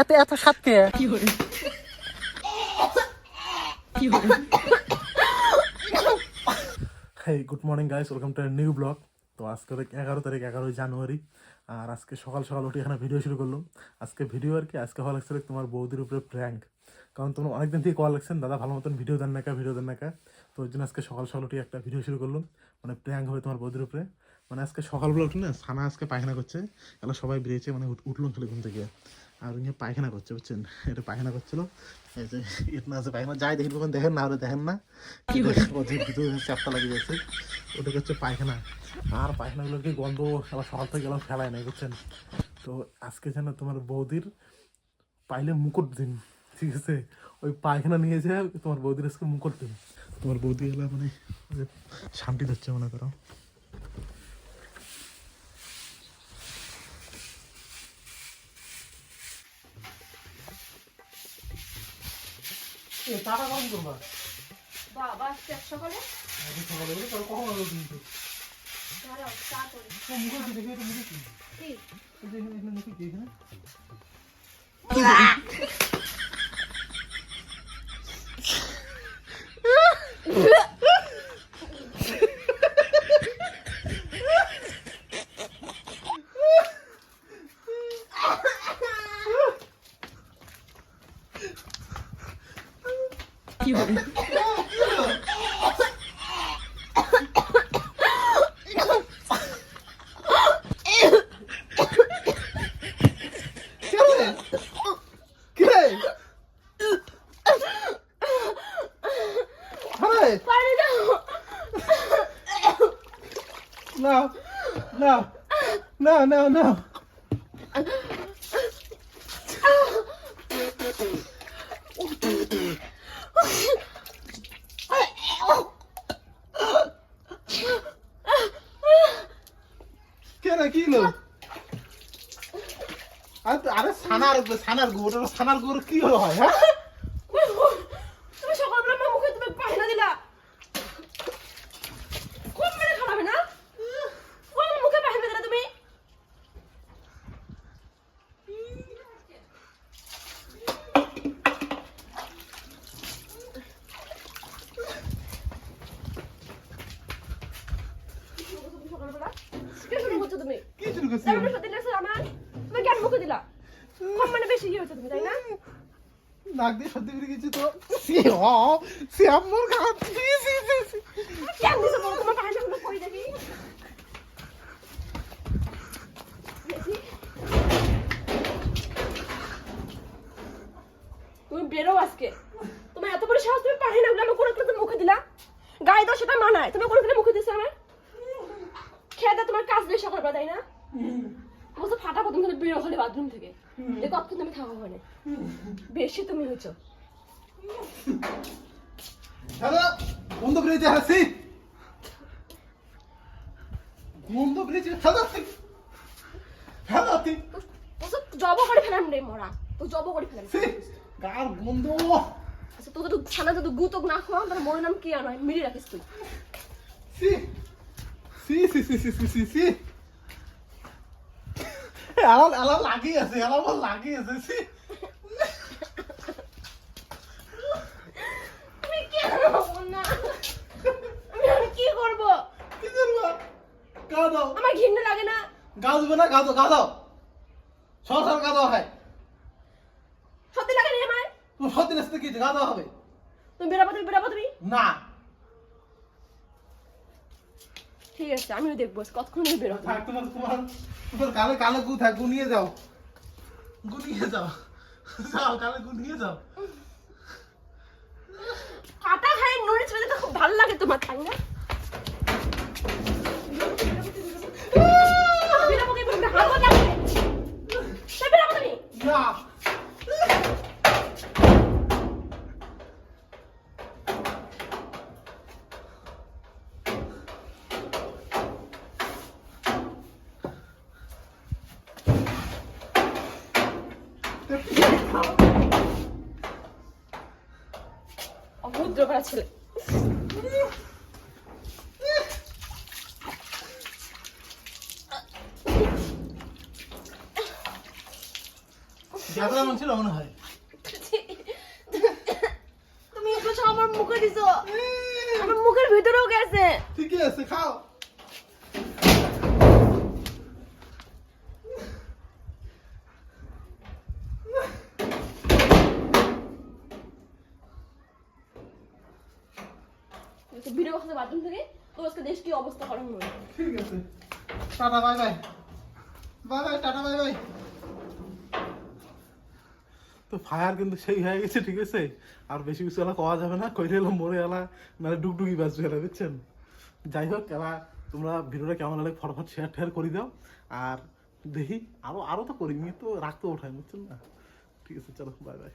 এত এত সাতকে hey good morning guys welcome to new vlog তো আজকে এগারো তারিখ, এগারোই জানুয়ারি। আর আজকে সকাল সকাল উঠে এখানে ভিডিও শুরু করলাম। আজকে ভিডিও আর কি? আজকে হওয়া লাগছে তোমার বৌদির উপরে প্র্যাঙ্ক কারণ তোমরা অনেকদিন থেকে কল লাগছেন, দাদা ভালো মতন ভিডিও দেন না কা ভিডিও দেন না তো ওই জন্য আজকে সকাল সকাল উঠে একটা ভিডিও শুরু করলাম। মানে প্র্যাঙ্ক হবে তোমার বৌদির উপরে। মানে আজকে সকালবেলা উঠে না সানা আজকে পায়খানা করছে। এগুলো সবাই বেরিয়েছে মানে উঠ- উঠলাম খালি ঘুম থেকে। আর উনি পায়খানা করছে বুঝছেন? এটা পায়খানা করছিল। এই যে ইট না আছে পায়খানা যাই দেখি তখন দেখেন না ওরা দেখেন না। চাপটা লাগিয়ে যাচ্ছে ওটা হচ্ছে পায়খানা। আর পায়খানাগুলো কি গন্ধ? আবার সকাল থেকে গেলাম ফেলায় নাই বুঝছেন? তো আজকে যেন তোমার বৌদির পাইলে মুকুট দিন ঠিক আছে? ওই পায়খানা নিয়ে যে তোমার বৌদির আজকে মুকুট দিন। তোমার বৌদি এলা মানে শান্তি দিচ্ছে মনে করো। এ টাকা কম তোমার বাবা আজকে সকালে আজকে সকালে বলে তাহলে কখন হলো কিন্তু দাঁড়াও চা করি। তো মুখে কি দেখি তো মুখে কি? কি এখানে এখানে মুখে কি এখানে Peraí! Peraí! Para não! Não! Não! Não, não, não! no! Get aquilo! আরে সানার সানার গুড় সানার গুড় কি হয় হ্যাঁ? তুমি সকালবেলা আমার মুখে তুমি পানি দিলা। কোন মেরে খাবে না? কোন মুখে পানি দিলা তুমি? সকালবেলা কি শুরু করছ তুমি? কি শুরু সত্যি আমার? কম মানে বেশি ইয়ে হচ্ছে তুমি তাই না? নাক দিয়ে সত্যি বেরিয়ে গেছি তো। সে হ সে আমার গাছ সি সি সি সি। কেন দিছো বলো তোমার পানি গুলো কই দেখি। তুমি বেরো আজকে। তোমার এত বড় সাহস তুমি পানি না আমি কোনো কোনো মুখে দিলা গায়ে দাও সেটা মানায়। তুমি কোনো মুখে দিছো আমার খেয়ে দাও তোমার কাজ নেই সকালবেলা তাই না? বলছো ফাটা প্রথম করে বেরো হলে বাথরুম থেকে। যে কতক্ষণ তুমি থাকো ওখানে। বেশি তুমি হয়েছো। হ্যালো বন্ধ ব্রিজ হাসি বন্ধ ব্রিজ হ্যালো হ্যালো তুই বলছো জব করে ফেলাম রে মরা। তো জব করে ফেলাম। গার বন্ধ আচ্ছা তোকে তো ছানা যদি গুতক না খাওয়া তাহলে মরে নাম কি আর নয় মিলি রাখিস তুই। সি সি সি সি সি সি সি। আলাল আলাল লাগি আছে আলাল লাগি আছে সি আমি কি করব না? আমি কি করব? কি করবা? গা দাও। আমার ঘৃণা লাগে না। গা দেবে না গা দাও গা দাও। সর সর গা দাও হয়। সত্যি লাগে রে আমার? তুমি সত্যি নাচতে কি? গা দাও হবে। তুমি বেরাবো তুমি বেরাবো তুমি? না। ঠিক আছে আমিও দেখব কতক্ষণ বেরো থাক তোমার তোমার তোমার কালো কালো গু থাক গু নিয়ে যাও। গু নিয়ে যাও। যাও কালো গু নিয়ে যাও। কাটা খাই নুড়ি চলে তো খুব ভালো লাগে তোমার তাই না? অভদ্র করা ছেলে হয়। তুমি একটু আমার মুখে দিছো। আমার মুখের ভিতরেও গেছে। ঠিকই আছে খাও। ভিডিও করতে বাথরুম থেকে। তো আজকে দেশ কি অবস্থা করার মনে ঠিক আছে। Tata bye bye. Bye bye tata bye bye. তো ফায়ার কিন্তু সেই হয়ে গেছে ঠিক আছে? আর বেশি কিছু এলা কওয়া যাবে না। কইলে এলো মরে এলা মানে ডুগডুগি বাজবে এলা বুঝছেন? যাই হোক এলা তোমরা ভিডিওটা কেমন লাগে ফটাফট শেয়ার টেয়ার করে দাও। আর দেখি আরও আরও তো করি নি তো রাখতে ওঠাই বুঝছেন না? ঠিক আছে চলো বাই বাই।